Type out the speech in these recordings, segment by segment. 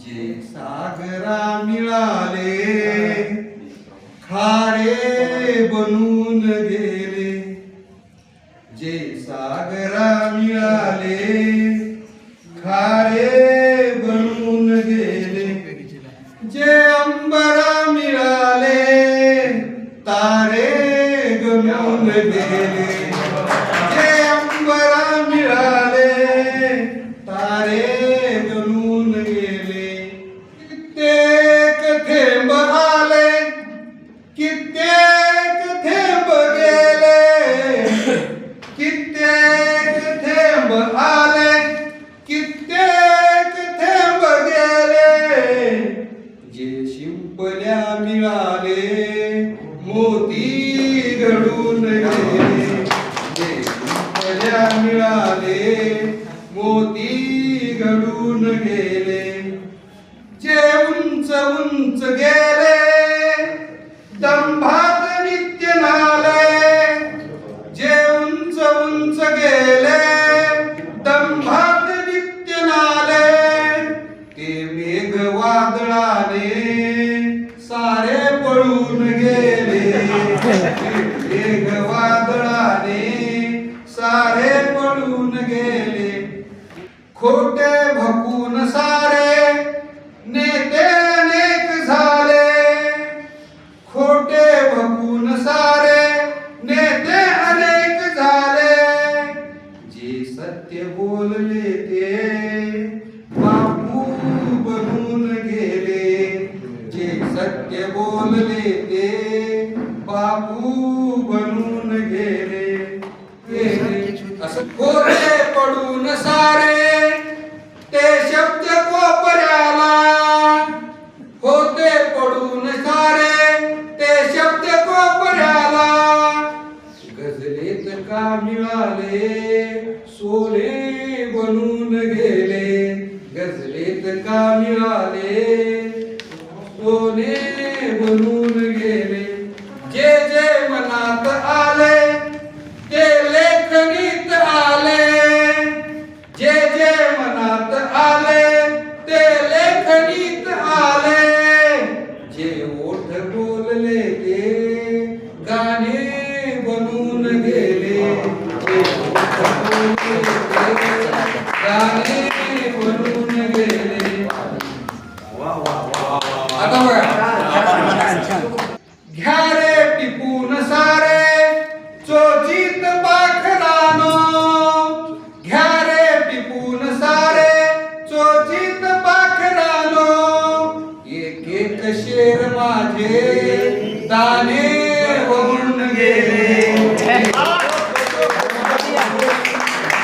जे सागरा मिळाले खारे बनून गेले जे सागरा मिळाले मिळाले मोती घडून गेले मिळाले मोती घडून गेले. जे उंच उंच गेले दंभात नित्य ना मेघ वादळाने सारे पळून गेले. खोटे भकून सारे नेते अनेक झाले. खोटे भकून सारे नेते अनेक झाले. जे सत्य बोलले ते बापू बनून गेले. जे सत्य बोलले ते बापू बनून गेले. असं खोटे पडून सारे ते शब्द कोपऱ्याला होते पडून सारे ते शब्द कोपऱ्याला गजलेत का मिळाले सोने बनून गेले गजलेत का मिळाले सोने बनून मनात आले ते लेखनीत आले. जे ओठ बोलले ते गाणे बनून गेले. जे ओठ बोलले ते गाणे बनून गेले. आता बघा. दाणे होऊन गेले.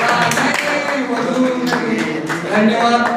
दाणे होऊन गेले. धन्यवाद.